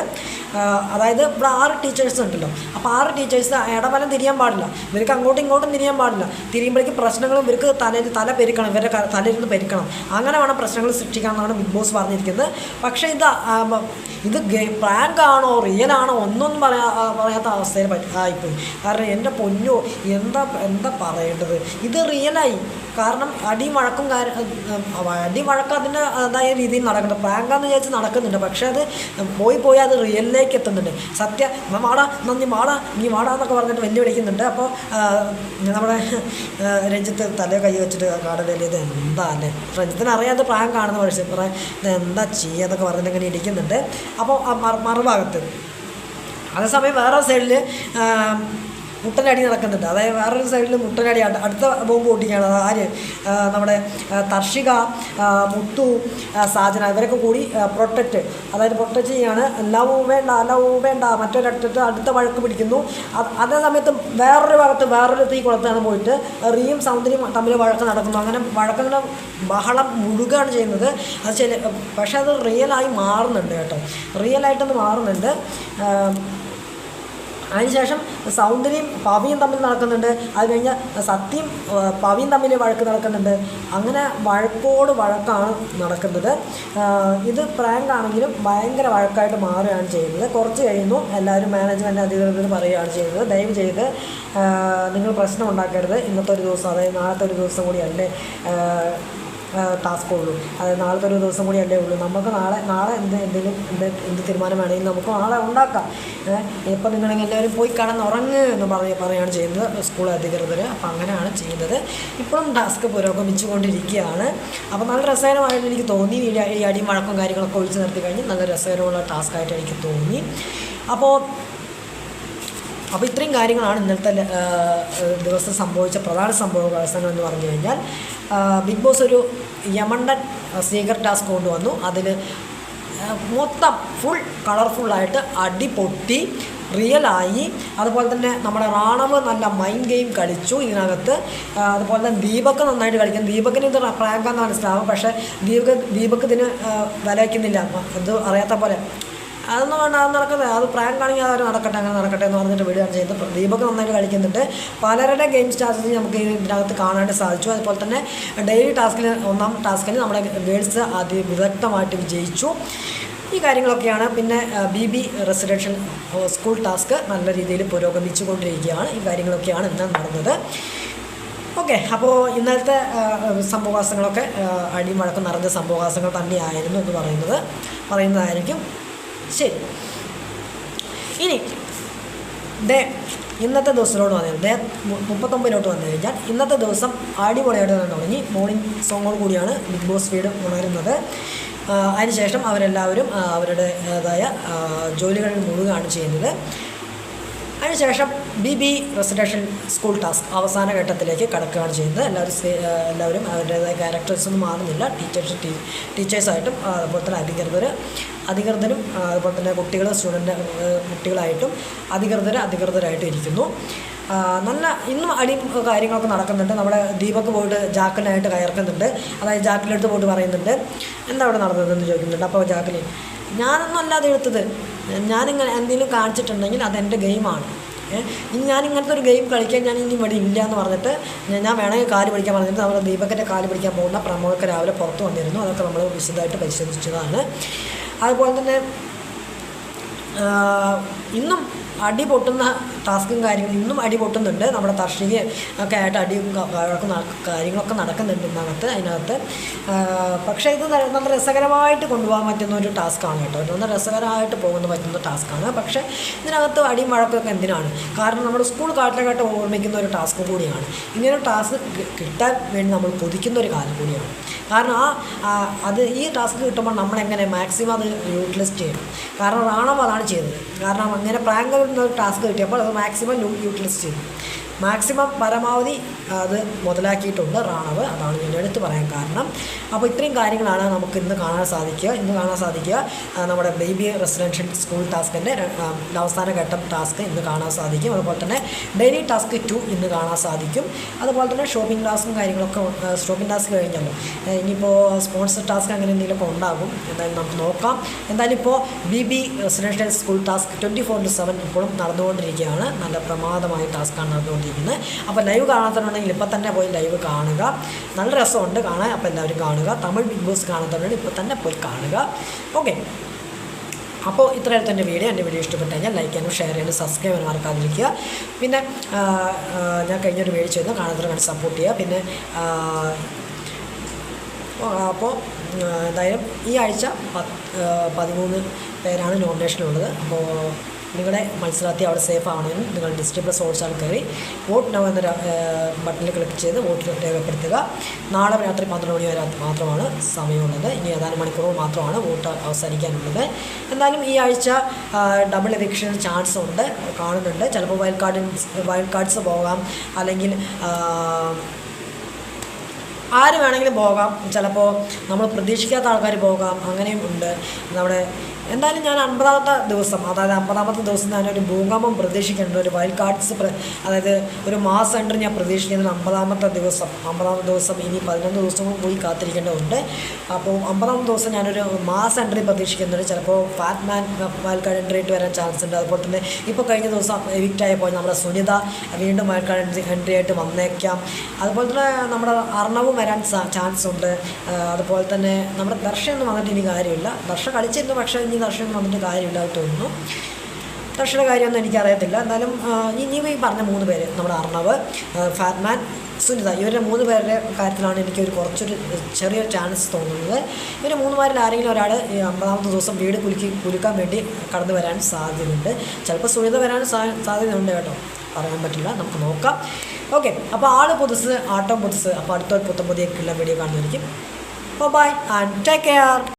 Speaker 1: അതായത് ഇവിടെ ആറ് ടീച്ചേഴ്സ് ഉണ്ടല്ലോ. അപ്പോൾ ആറ് ടീച്ചേഴ്സ് ഇടവലം തിരിയാൻ പാടില്ല. ഇവർക്ക് അങ്ങോട്ടും ഇങ്ങോട്ടും തിരിയാൻ പാടില്ല. തിരിയുമ്പോഴേക്ക് പ്രശ്നങ്ങളും ഇവർക്ക് തലയിൽ തല പെരുക്കണം. ഇവരുടെ തലയിൽ തലയിരുന്ന് പെരുക്കണം. അങ്ങനെ വേണം പ്രശ്നങ്ങൾ സൃഷ്ടിക്കാൻ എന്നാണ് ബിഗ് ബോസ് പറഞ്ഞിരിക്കുന്നത്. പക്ഷേ ഇത് ഇത് പ്രാങ്ക് ആണോ റിയൽ ആണോ ഒന്നൊന്നും പറയാ പറയാത്ത അവസ്ഥയിൽ പറ്റി ആയിപ്പോയി. കാരണം എന്റെ പൊന്നോ എന്താ എന്താ പറയേണ്ടത്? ഇത് റിയലായി കാരണം അടി വഴക്കും കാര്യം അടി വഴക്കം അതിന്റെ അതായ രീതിയിൽ നടക്കുന്നുണ്ട് പ്രാങ്കാന്ന് വിചാരിച്ച് നടക്കുന്നുണ്ട്. പക്ഷേ അത് പോയി പോയി അത് റിയലിലേക്ക് എത്തുന്നുണ്ട്. സത്യ "എന്നാ മാടാ നന്ദി മാടാ നീ മാടാ എന്നൊക്കെ പറഞ്ഞിട്ട് വെല്ലുവിളിക്കുന്നുണ്ട് അപ്പോൾ നമ്മുടെ രഞ്ജിത്ത് തല കൈ വെച്ചിട്ട് കാടലയിൽ ഇത് എന്താ അല്ലേ? രഞ്ജിത്തിന് അറിയാതെ പ്രാങ്ക് കാണുന്ന പക്ഷേ ഇത് എന്താ ചെയ്യുക എന്നൊക്കെ പറഞ്ഞിട്ട് ഇങ്ങനെ ഇരിക്കുന്നുണ്ട്. അപ്പോൾ മറുഭാഗത്ത്. അതേസമയം വേറെ സൈഡിൽ മുട്ടനടി നടക്കുന്നുണ്ട്. അതായത് വേറൊരു സൈഡിൽ മുട്ടനടി അടു- അടുത്ത ബോംബ് പൊട്ടിക്കുകയാണ്. ആര്? നമ്മുടെ തർഷിക മുത്തു സാജന ഇവരൊക്കെ കൂടി പ്രൊട്ടക്റ്റ് അതായത് പ്രൊട്ടക്റ്റ് ചെയ്യാണ് ലവ് വേണ്ട ലവ് വേണ്ട മറ്റൊരറ്റത്ത് അടുത്ത വഴക്ക് പിടിക്കുന്നു. അതേ സമയത്ത് വേറൊരു ഭാഗത്ത് വേറൊരു തീ കുളത്താണ് പോയിട്ട്. റീയും സൗന്ദര്യം തമ്മിൽ വഴക്ക് നടക്കുന്നു. അങ്ങനെ വഴക്കങ്ങനെ ബഹളം മുഴുകാണ് ചെയ്യുന്നത്. അത് ചില പക്ഷേ അത് റിയലായി മാറുന്നുണ്ട് കേട്ടോ. റിയലായിട്ടൊന്ന് മാറുന്നുണ്ട്. അതിനുശേഷം സൗന്ദര്യം പവിയും തമ്മിൽ നടക്കുന്നുണ്ട്. അത് കഴിഞ്ഞ് സത്യം പവിയും തമ്മിൽ വഴക്ക് നടക്കുന്നുണ്ട്. അങ്ങനെ വഴക്കോട് വഴക്കാണ് നടക്കുന്നത്. ഇത് പ്രാങ്ക് ആണെങ്കിലും ഭയങ്കര വഴക്കായിട്ട് മാറുകയാണ് ചെയ്യുന്നത്. കുറച്ച് കഴിയുന്നു എല്ലാവരും മാനേജ്മെന്റ് അധികൃതർ പറയുകയാണ് ചെയ്യുന്നത്. ദയവ് ചെയ്ത് നിങ്ങൾ പ്രശ്നം ഉണ്ടാക്കരുത്. ഇന്നത്തെ ഒരു ദിവസം അതായത് നാളത്തെ ഒരു ദിവസം കൂടിയല്ലേ? ആ, ടാസ്ക് ഉള്ളൂ. അതായത് നാളത്തെ ഒരു ദിവസം കൂടി അല്ലേ ഉള്ളൂ. നമുക്ക് നാളെ നാളെ എന്ത് എന്തെങ്കിലും എന്ത് എന്ത് തീരുമാനം വേണമെങ്കിൽ നമുക്ക് നാളെ ഉണ്ടാക്കാം. ഇപ്പം നിങ്ങളെങ്കിൽ എല്ലാവരും പോയി കിടന്നുറങ്ങ് എന്ന് പറഞ്ഞ് പറയുകയാണ് ചെയ്യുന്നത് സ്കൂൾ അധികൃതർ അപ്പം അങ്ങനെയാണ് ചെയ്യുന്നത്. ഇപ്പോഴും ടാസ്ക് പുരോഗമിച്ചുകൊണ്ടിരിക്കുകയാണ്. അപ്പോൾ നല്ല രസകരമായിട്ട് എനിക്ക് തോന്നി. ഈ അടി- ഈ അടിയും വഴക്കും കാര്യങ്ങളൊക്കെ ഒഴിച്ച് നിർത്തി കഴിഞ്ഞ് നല്ല രസകരമുള്ള ടാസ്ക് ആയിട്ട് എനിക്ക് തോന്നി. അപ്പോൾ അപ്പോൾ ഇത്രയും കാര്യങ്ങളാണ് ഇന്നത്തെ ദിവസം സംഭവിച്ച പ്രധാന സംഭവ വികാസങ്ങൾ എന്ന് പറഞ്ഞു കഴിഞ്ഞാൽ ബിഗ് ബോസ് ഒരു യമണ്ടൻ സീക്രട്ട് ടാസ്ക് കൊണ്ടുവന്നു. അതിൽ മൊത്തം ഫുൾ കളർഫുള്ളായിട്ട് അടി പൊട്ടി റിയലായി അതുപോലെ തന്നെ നമ്മുടെ റാണവ് നല്ല മൈൻഡ് ഗെയിം കളിച്ചു ഇതിനകത്ത്. അതുപോലെ തന്നെ ദീപക് നന്നായിട്ട് കളിക്കും ദീപക്കിന് ഇത് പ്രാങ്കാന്ന് മനസ്സിലാവും. പക്ഷേ ദീപക് ദീപക് ഇതിന് വിലയ്ക്കുന്നില്ല. അത് അറിയാത്ത പോലെ. അതൊന്നും വേണ്ട അത് നടക്കുന്നത് അത് പ്രാങ്ക് ആണെങ്കിൽ അത് നടക്കട്ടെ അങ്ങനെ നടക്കട്ടെ എന്ന് പറഞ്ഞിട്ട് വിടുകയാണ് ചെയ്യുന്നത്. ദീപക് നന്നായിട്ട് കളിക്കുന്നുണ്ട്. പലരുടെ ഗെയിം സ്റ്റാർട്ടിൽ നമുക്ക് ഇതിനകത്ത് കാണാനായിട്ട് സാധിച്ചു. അതുപോലെ തന്നെ ഡെയിലി ടാസ്കിൽ ഒന്നാം ടാസ്കിൽ നമ്മുടെ ഗേൾസ് അതിവിദഗ്ധമായിട്ട് വിജയിച്ചു. ഈ കാര്യങ്ങളൊക്കെയാണ്. പിന്നെ B B residential school task നല്ല രീതിയിൽ പുരോഗമിച്ചു കൊണ്ടിരിക്കുകയാണ് ഈ കാര്യങ്ങളൊക്കെയാണ് ഇന്ന് നടന്നത്. ഓക്കെ അപ്പോൾ ഇന്നലത്തെ സംഭവാസങ്ങളൊക്കെ നടന്ന അടിയും വഴക്കം നിറഞ്ഞ സംഭവവാസങ്ങൾ തന്നെയായിരുന്നു എന്ന് പറയുന്നത്. പറയുന്നതായിരിക്കും. ശരി. ഇനി ദേ ഇന്നത്തെ ദിവസത്തിലോട്ട് വന്നു ദേ മുപ്പത്തൊമ്പതിനോട്ട് വന്നു. കഴിഞ്ഞാൽ ഇന്നത്തെ ദിവസം അടിപൊളിയായിട്ട് തന്നെ തുടങ്ങി. മോർണിംഗ് സോങ്ങോട് കൂടിയാണ് ബിഗ് ബോസ് വീട് ഉണരുന്നത്. അതിനുശേഷം അവരെല്ലാവരും അവരുടെതായ ജോലികളിൽ മുഴുകുകയാണ് ചെയ്യുന്നത്. അതിനുശേഷം B B residential school task അവസാന ഘട്ടത്തിലേക്ക് കടക്കുകയാണ് ചെയ്യുന്നത്. എല്ലാവരും എല്ലാവരും അവരുടേതായ ക്യാരക്ടേഴ്സൊന്നും മാറുന്നില്ല. ടീച്ചേഴ്സ് ടീച്ചേഴ്സായിട്ടും അതുപോലെ തന്നെ അധികൃതർ അധികൃതരും അതുപോലെ തന്നെ കുട്ടികൾ സ്റ്റുഡന്റ് കുട്ടികളായിട്ടും അധികൃതർ അധികൃതരായിട്ടും ഇരിക്കുന്നു. നല്ല ഇന്നും അടിയും കാര്യങ്ങളൊക്കെ നടക്കുന്നുണ്ട്. നമ്മുടെ ദീപക് പോയിട്ട് ജാക്കലിനായിട്ട് കയർക്കുന്നുണ്ട് അതായത് ജാക്കലിന്റെ അടുത്ത് പോയിട്ട് പറയുന്നുണ്ട്. എന്താ അവിടെ നടന്നതെന്ന് ചോദിക്കുന്നുണ്ട്. അപ്പോൾ ജാക്കലിൻ ഞാനൊന്നും അല്ലാതെ എടുത്തത്. ഞാനിങ്ങനെ എന്തെങ്കിലും കാണിച്ചിട്ടുണ്ടെങ്കിൽ അതെന്റെ ഗെയിമാണ്. ഇനി ഞാൻ ഇങ്ങനത്തെ ഒരു ഗെയിം കളിക്കാൻ ഞാൻ ഇനി ഇവിടെ ഇല്ല എന്ന് പറഞ്ഞിട്ട് ഞാൻ- വേണമെങ്കിൽ കാൽ പിടിക്കാൻ പറഞ്ഞിട്ട് നമ്മുടെ ദീപകന്റെ കാൽ പിടിക്കാൻ പോകുന്ന പ്രമോദൊക്കെ രാവിലെ പുറത്ത് വന്നിരുന്നു. അതൊക്കെ നമ്മൾ വിശദമായിട്ട് പരിശോധിച്ചതാണ്. അതുപോലെ തന്നെ ഇന്നും അടി പൊട്ടുന്ന ടാസ്കും കാര്യങ്ങളും ഇന്നും അടി പൊട്ടുന്നുണ്ട്. നമ്മുടെ തർഷികയും ഒക്കെ ആയിട്ട് അടിയും കാര്യങ്ങളൊക്കെ നടക്കുന്നുണ്ട് ഇന്നകത്ത് അതിനകത്ത്. പക്ഷേ ഇത് നല്ല രസകരമായിട്ട് കൊണ്ടുപോകാൻ പറ്റുന്ന ഒരു ടാസ്ക്കാണ് കേട്ടോ. നല്ല രസകരമായിട്ട് പോകുന്ന പറ്റുന്ന ടാസ്ക്കാണ്. പക്ഷേ ഇതിനകത്ത് അടിയും വഴക്കൊക്കെ എന്തിനാണ്? കാരണം നമ്മുടെ സ്കൂൾ കാട്ടിലഘട്ടം ഓർമ്മിക്കുന്ന ഒരു ടാസ്ക് കൂടിയാണ്. ഇങ്ങനെ ടാസ്ക് കിട്ടാൻ വേണ്ടി നമ്മൾ കൊതിക്കുന്ന ഒരു കാലം കൂടിയാണ്. കാരണം ആ അത് ഈ ടാസ്ക് കിട്ടുമ്പോൾ നമ്മളെങ്ങനെ മാക്സിമം അത് യൂട്ടിലൈസ് ചെയ്യണം. കാരണം റാണവ് അതാണ് ചെയ്തത്. കാരണം അങ്ങനെ പ്രാങ്ക് ടാസ്ക് കിട്ടിയപ്പോൾ അത് മാക്സിമം യൂട്ടിലൈസ് ചെയ്തു. മാക്സിമം പരമാവധി അത് മുതലാക്കിയിട്ടുണ്ട് റാണവ്. അതാണ് ഞാൻ എടുത്ത് പറയാൻ കാരണം. അപ്പോൾ ഇത്രയും കാര്യങ്ങളാണ് നമുക്ക് ഇന്ന് കാണാൻ സാധിക്കുക. ഇന്ന് കാണാൻ സാധിക്കുക നമ്മുടെ ബേബി റെസിഡൻഷ്യൽ സ്കൂൾ ടാസ്കിന്റെ അവസാന ഘട്ടം ടാസ്ക് ഇന്ന് കാണാൻ സാധിക്കും. അതുപോലെ തന്നെ ഡെയിലി ടാസ്ക് ടു ഇന്ന് കാണാൻ സാധിക്കും. അതുപോലെ തന്നെ ഷോപ്പിംഗ് ടാസ്കും കാര്യങ്ങളൊക്കെ ഷോപ്പിംഗ് ടാസ്ക് കഴിഞ്ഞല്ലോ. ഇനിയിപ്പോൾ സ്പോൺസർ ടാസ്ക് അങ്ങനെ എന്തെങ്കിലുമൊക്കെ ഉണ്ടാകും. എന്തായാലും നമുക്ക് നോക്കാം. എന്തായാലും ഇപ്പോൾ B B residential school task twenty four into seven ഇപ്പോഴും നടന്നുകൊണ്ടിരിക്കുകയാണ്. നല്ല പ്രമാദമായ ടാസ്ക്കാണ് നടന്നുകൊണ്ടിരിക്കുന്നത്. അപ്പോൾ ലൈവ് കാണാത്തവരുണ്ടെങ്കിൽ ഇപ്പോൾ തന്നെ പോയി ലൈവ് കാണുക. നല്ല രസമുണ്ട് കാണാൻ. അപ്പോൾ എല്ലാവരും കാണുക. തമിഴ് ബിഗ് ബോസ് കാണാത്തവരുണ്ടെങ്കിൽ ഇപ്പോൾ തന്നെ പോയി കാണുക. ഓക്കെ അപ്പോൾ ഇത്രയും എന്റെ വീഡിയോ. എന്റെ വീഡിയോ ഇഷ്ടപ്പെട്ടു കഴിഞ്ഞാൽ ലൈക്ക് ചെയ്യാനും ഷെയർ ചെയ്യാനും സബ്സ്ക്രൈബ് ചെയ്യാനും മറക്കാതിരിക്കുക. പിന്നെ ഞാൻ കഴിഞ്ഞൊരു വീഡിയോ ചെയ്തു. കാണാത്തവരെ സപ്പോർട്ട് ചെയ്യുക. പിന്നെ അപ്പോൾ എന്തായാലും ഈ ആഴ്ച പത്ത് പതിമൂന്ന് പേരാണ് നോമിനേഷനുള്ളത് അപ്പോൾ നിങ്ങളുടെ മത്സരാർത്ഥി അവിടെ സേഫ് ആവണമെങ്കിൽ നിങ്ങൾ ഡിസ്ട്രിക്ട് പ്ലസ് ഹോട്ട്സ്റ്റാർ കയറി വോട്ട് നോ എന്നൊരു ബട്ടണിൽ ക്ലിക്ക് ചെയ്ത് വോട്ട് രേഖപ്പെടുത്തുക. നാളെ രാത്രി പന്ത്രണ്ട് മണി വരെ മാത്രമാണ് സമയമുള്ളത്. ഇനി ഏതാനും മണിക്കൂറുകൾ മാത്രമാണ് വോട്ട് അവസാനിക്കാനുള്ളത്. എന്നാലും ഈ ആഴ്ച ഡബിൾ എവിക്ഷൻ ചാൻസ് ഉണ്ട്. കാണുന്നുണ്ട്. ചിലപ്പോൾ വൈൽഡ് കാർഡിൽ വൈൽഡ് കാർഡ്സ് പോകാം. അല്ലെങ്കിൽ ആര് വേണമെങ്കിലും പോകാം. ചിലപ്പോൾ നമ്മൾ പ്രതീക്ഷിക്കാത്ത ആൾക്കാർ പോകാം. അങ്ങനെയും ഉണ്ട്. നമ്മുടെ എന്തായാലും ഞാൻ അമ്പതാമത്തെ ദിവസം അതായത് അമ്പതാമത്തെ ദിവസം ഞാനൊരു ഭൂകമ്പം പ്രതീക്ഷിക്കുന്നുണ്ട് ഒരു വൈൽഡ് കാർഡ്സ് അതായത് ഒരു മാസ് എൻട്രി ഞാൻ പ്രതീക്ഷിക്കുന്നത് അമ്പതാമത്തെ ദിവസം. അമ്പതാമത്തെ ദിവസം ഇനി പതിനൊന്ന് ദിവസവും പോയി കാത്തിരിക്കേണ്ടതുണ്ട്. അപ്പോൾ അമ്പതാമത്തെ ദിവസം ഞാനൊരു മാസ് എൻട്രി പ്രതീക്ഷിക്കുന്നുണ്ട്. ചിലപ്പോൾ fat man wild card entry ആയിട്ട് വരാൻ ചാൻസ് ഉണ്ട്. അതുപോലെ തന്നെ ഇപ്പോൾ കഴിഞ്ഞ ദിവസം എവിക്റ്റ് ആയപ്പോൾ നമ്മുടെ സുനിത വീണ്ടും വൈൽഡ് കാർഡ് എൻട്രി എൻട്രി ആയിട്ട് വന്നേക്കാം. അതുപോലെ തന്നെ നമ്മുടെ അർണവും വരാൻ ചാൻസ് ഉണ്ട്. അതുപോലെ തന്നെ നമ്മുടെ ദർശനം വന്നിട്ട് ഇനി കാര്യമില്ല. ദർശ കളിച്ചിരുന്നു പക്ഷേ ഇനി ദർശനം വന്നിട്ട് കാര്യമില്ലാതെ തോന്നുന്നു. ദർശയുടെ കാര്യമൊന്നും എനിക്കറിയത്തില്ല. എന്നാലും ആ, ഇനി ഈ പറഞ്ഞ മൂന്ന് പേര് നമ്മുടെ അർണവ് ഫാറ്റ്മാൻ സുനിത ഇവരുടെ മൂന്ന് പേരുടെ കാര്യത്തിലാണ് എനിക്ക് ഒരു കുറച്ചൊരു ചെറിയൊരു ചാൻസ് തോന്നുന്നത്. ഇവർ മൂന്ന് പേരിൽ ആരെങ്കിലും ഒരാൾ ഈ അമ്പതാമത്തെ ദിവസം വീട് കുലുക്കി കുലുക്കാൻ വേണ്ടി കടന്നു വരാൻ സാധ്യതയുണ്ട്. ചിലപ്പോൾ സുനിത വരാൻ സാധ്യതയുണ്ട് കേട്ടോ. പറയാൻ പറ്റില്ല. നമുക്ക് നോക്കാം. ഓക്കെ. അപ്പോൾ ആൾ പുതുസ് ആട്ടം പുതുസ്. അപ്പോൾ അടുത്തൊരു പുത്തം പുതിയ video കാണുന്നതായിരിക്കും. Bye and take care